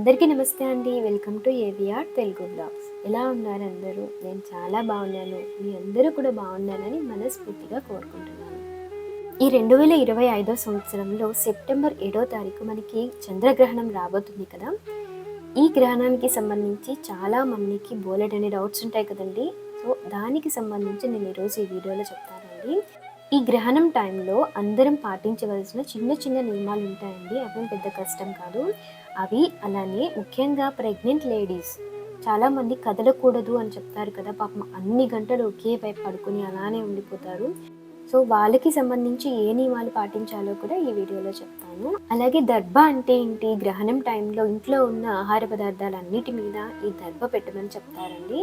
అందరికీ నమస్తే అండి. Welcome to AVR Telugu blogs. ఎలా ఉన్నారు అందరూ? నేను చాలా బాగున్నాను. మీ అందరూ కూడా బాగున్నానని మనస్ఫూర్తిగా కోరుకుంటున్నాను. ఈ రెండు వేల ఇరవై ఐదో సంవత్సరంలో సెప్టెంబర్ ఏడో తారీఖు మనకి చంద్రగ్రహణం రాబోతుంది కదా. ఈ గ్రహణానికి సంబంధించి చాలా మందికి బోలెడని డౌట్స్ ఉంటాయి కదండి. సో దానికి సంబంధించి నేను ఈరోజు ఈ వీడియోలో చెప్తానండి. ఈ గ్రహణం టైంలో అందరం పాటించవలసిన చిన్న చిన్న నియమాలు ఉంటాయండి. అవి పెద్ద కష్టం కాదు. అవి అలానే ముఖ్యంగా ప్రెగ్నెంట్ లేడీస్ చాలామంది కదలకూడదు అని చెప్తారు కదా. పాపం అన్ని గంటలు ఒకే వైపు పడుకొని అలానే ఉండిపోతారు. సో వాళ్ళకి సంబంధించి ఏ నియమాలు పాటించాలో కూడా ఈ వీడియోలో చెప్తాను. అలాగే దర్భ అంటే ఏంటి? గ్రహణం టైంలో ఇంట్లో ఉన్న ఆహార పదార్థాలన్నిటి మీద ఈ దర్భ పెట్టమని చెప్తారండి.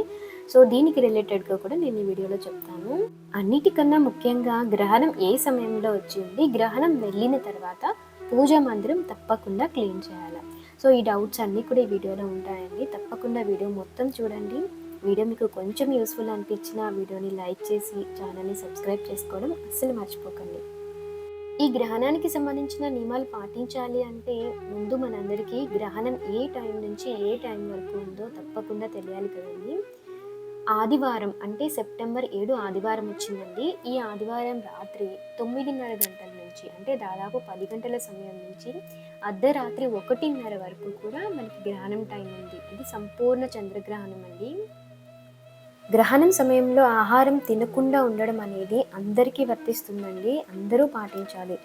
సో దీనికి రిలేటెడ్గా కూడా నేను ఈ వీడియోలో చెప్తాను. అన్నిటికన్నా ముఖ్యంగా గ్రహణం ఏ సమయంలో వచ్చింది గ్రహణం వెళ్ళిన తర్వాత పూజా మందిరం తప్పకుండా క్లీన్ చేయాలి. సో ఈ డౌట్స్ అన్నీ కూడా ఈ వీడియోలో ఉంటాయండి. తప్పకుండా వీడియో మొత్తం చూడండి. వీడియో మీకు కొంచెం యూస్ఫుల్ అనిపించిన వీడియోని లైక్ చేసి ఛానల్ని సబ్స్క్రైబ్ చేసుకోవడం అస్సలు మర్చిపోకండి. ఈ గ్రహణానికి సంబంధించిన నియమాలు పాటించాలి అంటే ముందు మనందరికీ గ్రహణం ఏ టైం నుంచి ఏ టైం వరకు ఉందో తప్పకుండా తెలియాలి కదండి. ఆదివారం అంటే సెప్టెంబర్ ఏడు ఆదివారం వచ్చిందండి. ఈ ఆదివారం రాత్రి తొమ్మిదిన్నర గంటల నుంచి అంటే దాదాపు పది గంటల సమయం నుంచి అర్ధరాత్రి ఒకటిన్నర వరకు కూడా మనకి గ్రహణం టైం ఉంది. ఇది సంపూర్ణ చంద్రగ్రహణం అండి. గ్రహణం సమయంలో ఆహారం తినకుండా ఉండడం అనేది అందరికీ వర్తిస్తుందండి. అందరూ పాటించాలి.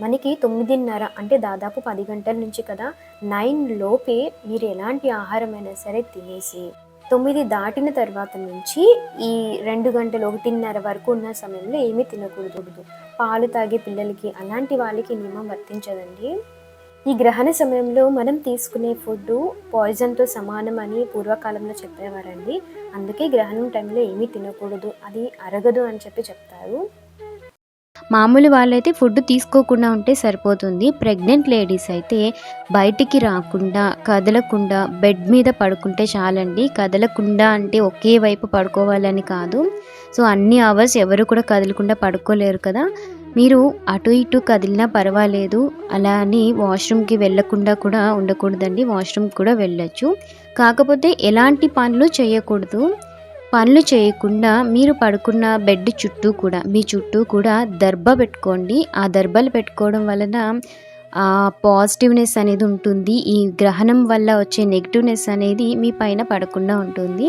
మనకి తొమ్మిదిన్నర అంటే దాదాపు పది గంటల నుంచి కదా నైన్ లోపే మీరు ఎలాంటి ఆహారమైనా సరే తినేసి తొమ్మిది దాటిన తర్వాత నుంచి ఈ రెండు గంటలు ఒకటిన్నర వరకు ఉన్న సమయంలో ఏమీ తినకూడదు. పాలు తాగే పిల్లలకి అలాంటి వాళ్ళకి నియమం వర్తించదండి. ఈ గ్రహణ సమయంలో మనం తీసుకునే ఫుడ్ పాయిజన్తో సమానం అని పూర్వకాలంలో చెప్పేవారండి. అందుకే గ్రహణం టైంలో ఏమీ తినకూడదు. అది అరగదు అని చెప్పి చెప్తారు. మామూలు వాళ్ళైతే ఫుడ్ తీసుకోకుండా ఉంటే సరిపోతుంది. ప్రెగ్నెంట్ లేడీస్ అయితే బయటికి రాకుండా కదలకుండా బెడ్ మీద పడుకుంటే చాలండి. కదలకుండా అంటే ఒకే వైపు పడుకోవాలని కాదు. సో అన్ని అవర్స్ ఎవరు కూడా కదలకుండా పడుకోలేరు కదా. మీరు అటు ఇటు కదిలినా పర్వాలేదు. అలా అని వాష్రూమ్కి వెళ్ళకుండా కూడా ఉండకూడదండి. వాష్రూమ్ కూడా వెళ్ళచ్చు. కాకపోతే ఎలాంటి పనులు చేయకూడదు. పనులు చేయకుండా మీరు పడుకున్న బెడ్ చుట్టూ కూడా మీ చుట్టూ కూడా దర్భ పెట్టుకోండి. ఆ దర్భలు పెట్టుకోవడం వలన పాజిటివ్నెస్ అనేది ఉంటుంది. ఈ గ్రహణం వల్ల వచ్చే నెగిటివ్నెస్ అనేది మీ పైన పడకుండా ఉంటుంది.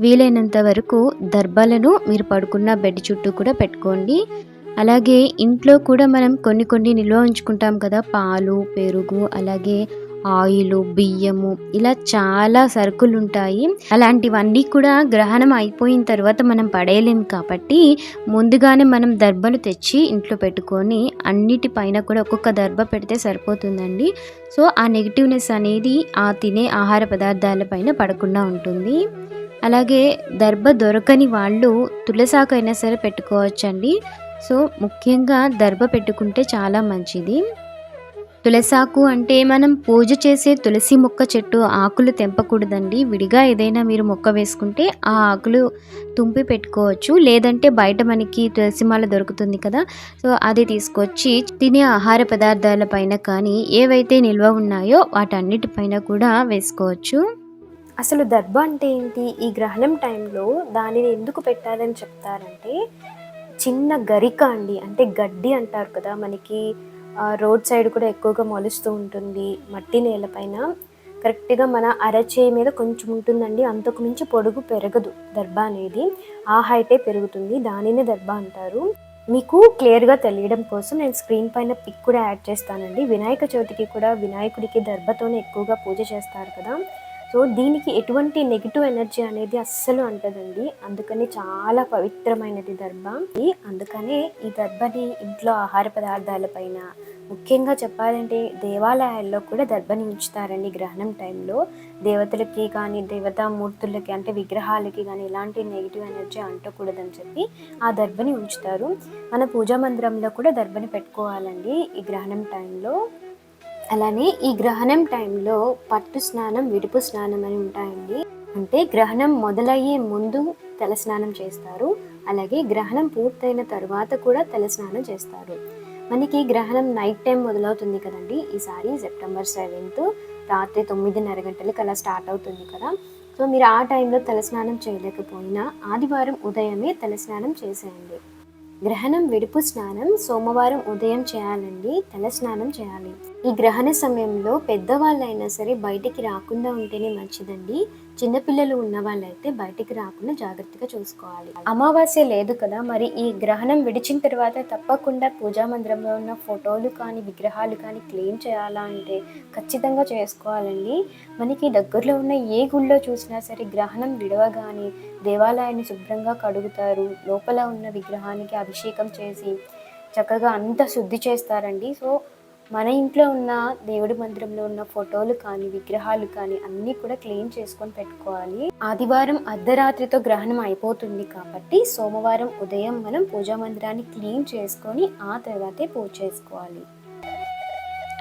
వీలైనంత వరకు దర్భలను మీరు పడుకున్న బెడ్ చుట్టూ కూడా పెట్టుకోండి. అలాగే ఇంట్లో కూడా మనం కొన్ని కొన్ని నిల్వ ఉంచుకుంటాం కదా పాలు పెరుగు అలాగే ఆయిల్ బియ్యము ఇలా చాలా సరుకులు ఉంటాయి అలాంటివన్నీ కూడా గ్రహణం అయిపోయిన తర్వాత మనం పడేయలేం కాబట్టి ముందుగానే మనం దర్భలు తెచ్చి ఇంట్లో పెట్టుకొని అన్నిటిపైన కూడా ఒక్కొక్క దర్భ పెడితే సరిపోతుందండి. సో ఆ నెగిటివ్నెస్ అనేది ఆ తినే ఆహార పదార్థాల పైన పడకుండా ఉంటుంది. అలాగే దర్భ దొరకని వాళ్ళు తులసాకైనా సరే పెట్టుకోవచ్చండి. సో ముఖ్యంగా దర్భ పెట్టుకుంటే చాలా మంచిది. తులసాకు అంటే మనం పూజ చేసే తులసి మొక్క చెట్టు ఆకులు తెంపకూడదండి. విడిగా ఏదైనా మీరు మొక్క వేసుకుంటే ఆ ఆకులు తుంపి పెట్టుకోవచ్చు. లేదంటే బయట మనకి తులసి మాల దొరుకుతుంది కదా సో అది తీసుకొచ్చి తినే ఆహార పదార్థాల పైన కానీ ఏవైతే నిల్వ ఉన్నాయో వాటన్నిటిపైన కూడా వేసుకోవచ్చు. అసలు దర్భ అంటే ఏంటి? ఈ గ్రహణం టైంలో దానిని ఎందుకు పెట్టాలని చెప్తారంటే చిన్న గరిక అండి అంటే గడ్డి అంటారు కదా మనకి. రోడ్ సైడ్ కూడా ఎక్కువగా మొలుస్తూ ఉంటుంది మట్టి నేలపైన కరెక్ట్గా మన అరచేయి మీద కొంచెం ఉంటుందండి. అంతకు మించి పొడుగు పెరగదు దర్భ అనేది. ఆ హైటే పెరుగుతుంది. దానినే దర్భ అంటారు. మీకు క్లియర్గా తెలియడం కోసం నేను స్క్రీన్ పైన పిక్ కూడా యాడ్ చేస్తానండి. వినాయక చవితికి కూడా వినాయకుడికి దర్భతోనే ఎక్కువగా పూజ చేస్తారు కదా. సో దీనికి ఎటువంటి నెగిటివ్ ఎనర్జీ అనేది అస్సలు అంటదండి. అందుకని చాలా పవిత్రమైనది దర్భ. అందుకనే ఈ దర్భని ఇంట్లో ఆహార పదార్థాలపైన ముఖ్యంగా చెప్పాలంటే దేవాలయాల్లో కూడా దర్భని ఉంచుతారండి గ్రహణం టైంలో. దేవతలకి కానీ దేవతా మూర్తులకి అంటే విగ్రహాలకి కానీ ఎలాంటి నెగిటివ్ ఎనర్జీ అంటకూడదని చెప్పి ఆ దర్భని ఉంచుతారు. మన పూజా మందిరంలో కూడా దర్భని పెట్టుకోవాలండి ఈ గ్రహణం టైంలో. అలానే ఈ గ్రహణం టైంలో పట్టు స్నానం విడుపు స్నానం అని ఉంటాయండి. అంటే గ్రహణం మొదలయ్యే ముందు తల స్నానం చేస్తారు. అలాగే గ్రహణం పూర్తయిన తర్వాత కూడా తల స్నానం చేస్తారు. మనకి గ్రహణం నైట్ టైం మొదలవుతుంది కదండి. ఈసారి సెప్టెంబర్ సెవెంత్ రాత్రి తొమ్మిదిన్నర గంటలకు అలా స్టార్ట్ అవుతుంది కదా. సో మీరు ఆ టైంలో తలస్నానం చేయలేకపోయినా ఆదివారం ఉదయమే తలస్నానం చేసేయండి. గ్రహణం విడుపు స్నానం సోమవారం ఉదయం చేయాలండి తలస్నానం చేయాలి. ఈ గ్రహణ సమయంలో పెద్దవాళ్ళైనా సరే బయటికి రాకుండా ఉంటేనే మంచిదండి. చిన్నపిల్లలు ఉన్న వాళ్ళైతే బయటికి రాకుండా జాగ్రత్తగా చూసుకోవాలి. అమావాస్య లేదు కదా మరి ఈ గ్రహణం విడిచిన తర్వాత తప్పకుండా పూజా మందిరంలో ఉన్న ఫోటోలు కానీ విగ్రహాలు కానీ క్లీన్ చేయాలా అంటే ఖచ్చితంగా చేసుకోవాలండి. మనకి దగ్గరలో ఉన్న ఏ గుళ్ళో చూసినా సరే గ్రహణం విడవగానే దేవాలయాన్ని శుభ్రంగా కడుగుతారు. లోపల ఉన్న విగ్రహానికి అభిషేకం చేసి చక్కగా అంత శుద్ధి చేస్తారండి. సో మన ఇంట్లో ఉన్న దేవుడి మందిరంలో ఉన్న ఫోటోలు కానీ విగ్రహాలు కానీ అన్నీ కూడా క్లీన్ చేసుకొని పెట్టుకోవాలి. ఆదివారం అర్ధరాత్రితో గ్రహణం అయిపోతుంది కాబట్టి సోమవారం ఉదయం మనం పూజా మందిరాన్ని క్లీన్ చేసుకొని ఆ తర్వాతే పూజ చేసుకోవాలి.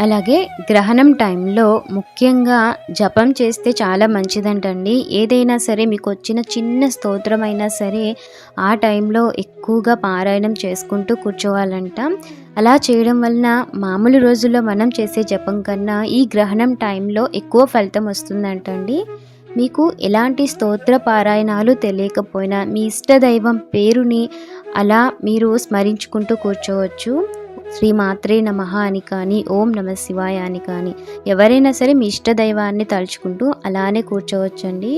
అలాగే గ్రహణం టైంలో ముఖ్యంగా జపం చేస్తే చాలా మంచిదంటండి. ఏదైనా సరే మీకు వచ్చిన చిన్న స్తోత్రం అయినా సరే ఆ టైంలో ఎక్కువగా పారాయణం చేసుకుంటూ కూర్చోవాలంట. అలా చేయడం వలన మామూలు రోజుల్లో మనం చేసే జపం కన్నా ఈ గ్రహణం టైంలో ఎక్కువ ఫలితం వస్తుందంటండి. మీకు ఎలాంటి స్తోత్ర పారాయణాలు తెలియకపోయినా మీ ఇష్టదైవం పేరుని అలా మీరు స్మరించుకుంటూ కూర్చోవచ్చు. శ్రీ మాత్రే నమ అని కానీ ఓం నమ శివాయ అని కానీ ఎవరైనా సరే మీ ఇష్ట దైవాన్ని తలుచుకుంటూ అలానే కూర్చోవచ్చండి.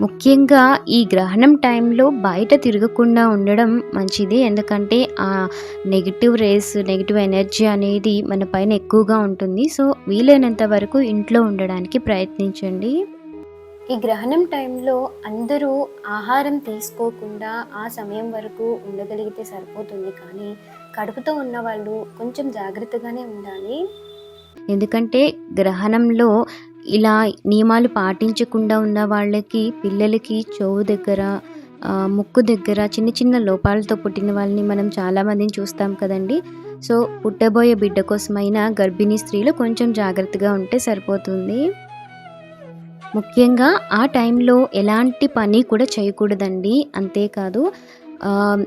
ముఖ్యంగా ఈ గ్రహణం టైంలో బయట తిరగకుండా ఉండడం మంచిది. ఎందుకంటే ఆ నెగిటివ్ రేస్ నెగిటివ్ ఎనర్జీ అనేది మన పైన ఎక్కువగా ఉంటుంది. సో వీలైనంత వరకు ఇంట్లో ఉండడానికి ప్రయత్నించండి. ఈ గ్రహణం టైంలో అందరూ ఆహారం తీసుకోకుండా ఆ సమయం వరకు ఉండగలిగితే సరిపోతుంది. కానీ కడుపుతో ఉన్న వాళ్ళు కొంచెం జాగ్రత్తగానే ఉండాలి. ఎందుకంటే గ్రహణంలో ఇలా నియమాలు పాటించకుండా ఉన్న వాళ్ళకి పిల్లలకి చెవు దగ్గర ముక్కు దగ్గర చిన్న చిన్న లోపాలతో పుట్టిన వాళ్ళని మనం చాలామందిని చూస్తాం కదండి. సో పుట్టబోయే బిడ్డ కోసమైనా గర్భిణీ స్త్రీలు కొంచెం జాగ్రత్తగా ఉంటే సరిపోతుంది. ముఖ్యంగా ఆ టైంలో ఎలాంటి పని కూడా చేయకూడదండి. అంతేకాదు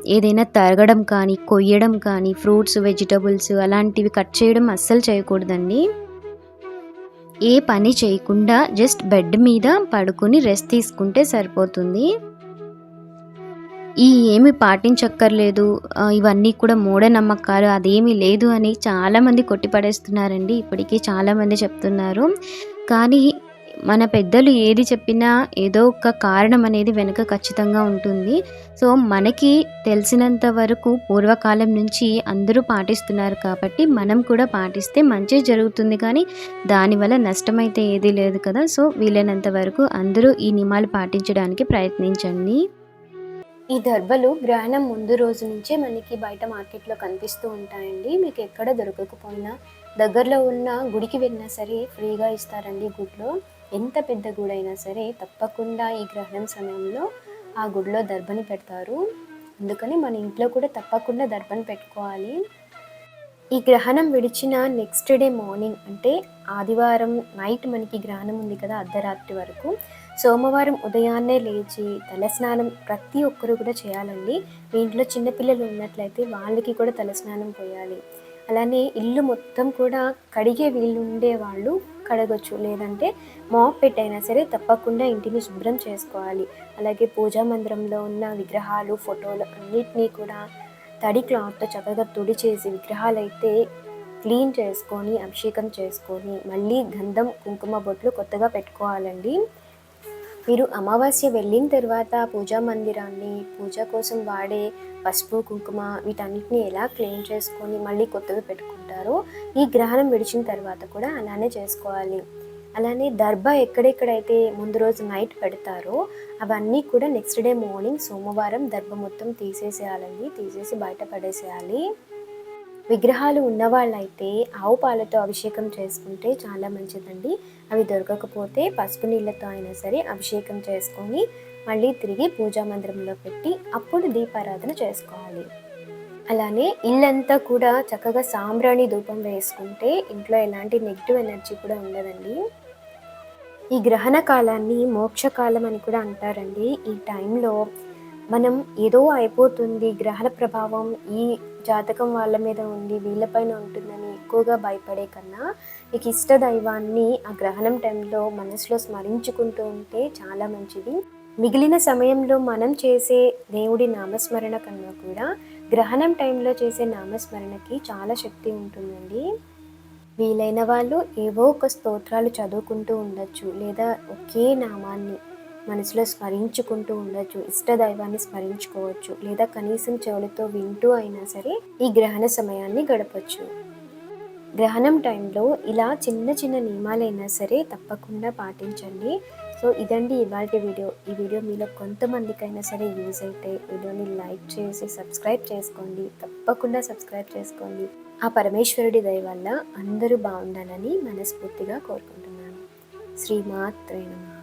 ఏదైనా తరగడం కానీ కొయ్యడం కానీ ఫ్రూట్స్ వెజిటబుల్స్ అలాంటివి కట్ చేయడం అస్సలు చేయకూడదండి. ఏ పని చేయకుండా జస్ట్ బెడ్ మీద పడుకొని రెస్ట్ తీసుకుంటే సరిపోతుంది. ఈ ఏమి పాటించక్కర్లేదు. ఇవన్నీ కూడా మూఢనమ్మకాలు అదేమీ లేదు అని చాలామంది కొట్టిపడేస్తున్నారండి. ఇప్పటికీ చాలామంది చెప్తున్నారు. కానీ మన పెద్దలు ఏది చెప్పినా ఏదో ఒక కారణం అనేది వెనుక ఖచ్చితంగా ఉంటుంది. సో మనకి తెలిసినంత వరకు పూర్వకాలం నుంచి అందరూ పాటిస్తున్నారు కాబట్టి మనం కూడా పాటిస్తే మంచి జరుగుతుంది. కానీ దానివల్ల నష్టమైతే ఏదీ లేదు కదా. సో వీలైనంత వరకు అందరూ ఈ నియమాలు పాటించడానికి ప్రయత్నించండి. ఈ దర్బలు గ్రహణం ముందు రోజు నుంచే మనకి బయట మార్కెట్లో కనిపిస్తూ ఉంటాయండి. మీకు ఎక్కడ దొరకకపోయినా దగ్గరలో ఉన్న గుడికి వెళ్ళినా సరే ఫ్రీగా ఇస్తారండి గుడిలో. ఎంత పెద్ద గుడైనా సరే తప్పకుండా ఈ గ్రహణం సమయంలో ఆ గుడిలో దర్భని పెడతారు. అందుకని మన ఇంట్లో కూడా తప్పకుండా దర్భని పెట్టుకోవాలి. ఈ గ్రహణం విడిచిన నెక్స్ట్ డే మార్నింగ్ అంటే ఆదివారం నైట్ మనకి గ్రహణం ఉంది కదా అర్ధరాత్రి వరకు. సోమవారం ఉదయాన్నే లేచి తలస్నానం ప్రతి ఒక్కరు కూడా చేయాలండి. మీ ఇంట్లో చిన్నపిల్లలు ఉన్నట్లయితే వాళ్ళకి కూడా తలస్నానం పోయాలి. అలానే ఇల్లు మొత్తం కూడా కడిగే వీళ్ళు ఉండే వాళ్ళు కడగొచ్చు. లేదంటే మాప్ పెట్టైనా సరే తప్పకుండా ఇంటిని శుభ్రం చేసుకోవాలి. అలాగే పూజా మందిరంలో ఉన్న విగ్రహాలు ఫోటోలు అన్నిటినీ కూడా తడి క్లాత్తో చక్కగా తుడిచేసి విగ్రహాలు అయితే క్లీన్ చేసుకొని అభిషేకం చేసుకొని మళ్ళీ గంధం కుంకుమ బొట్లు కొత్తగా పెట్టుకోవాలండి. మీరు అమావాస్య వెళ్ళిన తర్వాత పూజా మందిరాన్ని పూజ కోసం వాడే పసుపు కుంకుమ వీటన్నిటిని ఎలా క్లీన్ చేసుకొని మళ్ళీ కొత్తగా పెట్టుకుంటారో ఈ గ్రహణం విడిచిన తర్వాత కూడా అలానే చేసుకోవాలి. అలానే దర్భ ఎక్కడెక్కడైతే ముందు రోజు నైట్ పెడతారో అవన్నీ కూడా నెక్స్ట్ డే మార్నింగ్ సోమవారం దర్భ మొత్తం తీసేసేయాలండి. తీసేసి బయట పడేసేయాలి. విగ్రహాలు ఉన్నవాళ్ళైతే ఆవు పాలతో అభిషేకం చేసుకుంటే చాలా మంచిదండి. అవి దొరకకపోతే పసుపు నీళ్ళతో అయినా సరే అభిషేకం చేసుకొని మళ్ళీ తిరిగి పూజా మందిరంలో పెట్టి అప్పుడు దీపారాధన చేసుకోవాలి. అలానే ఇల్లంతా కూడా చక్కగా సాంబ్రాణి ధూపం వేసుకుంటే ఇంట్లో ఎలాంటి నెగిటివ్ ఎనర్జీ కూడా ఉండదండి. ఈ గ్రహణ కాలాన్ని మోక్షకాలం అని కూడా అంటారండి. ఈ టైంలో మనం ఏదో అయిపోతుంది గ్రహణ ప్రభావం ఈ జాతకం వాళ్ళ మీద ఉంది వీళ్ళపైన ఉంటుందని ఎక్కువగా భయపడే కన్నా మీకు ఇష్ట దైవాన్ని ఆ గ్రహణం టైంలో మనసులో స్మరించుకుంటూ ఉంటే చాలా మంచిది. మిగిలిన సమయంలో మనం చేసే దేవుడి నామస్మరణ కన్నా కూడా గ్రహణం టైంలో చేసే నామస్మరణకి చాలా శక్తి ఉంటుందండి. వీలైన వాళ్ళు ఏవో ఒక స్తోత్రాలు చదువుకుంటూ ఉండొచ్చు లేదా ఒకే నామాన్ని మనసులో స్మరించుకుంటూ ఉండొచ్చు ఇష్ట దైవాన్ని స్మరించుకోవచ్చు లేదా కనీసం చెవులతో వింటూ అయినా సరే ఈ గ్రహణ సమయాన్ని గడపచ్చు. గ్రహణం టైంలో ఇలా చిన్న చిన్న నియమాలైనా సరే తప్పకుండా పాటించండి. సో ఇదండి ఇవాళ వీడియో. ఈ వీడియో మీలో కొంతమందికైనా సరే యూజ్ అయితే వీడియోని లైక్ చేసి సబ్స్క్రైబ్ చేసుకోండి. తప్పకుండా సబ్స్క్రైబ్ చేసుకోండి. ఆ పరమేశ్వరుడి దయ వల్ల అందరూ బాగుండాలని మనస్ఫూర్తిగా కోరుకుంటున్నాను. శ్రీమాత్రే నమః.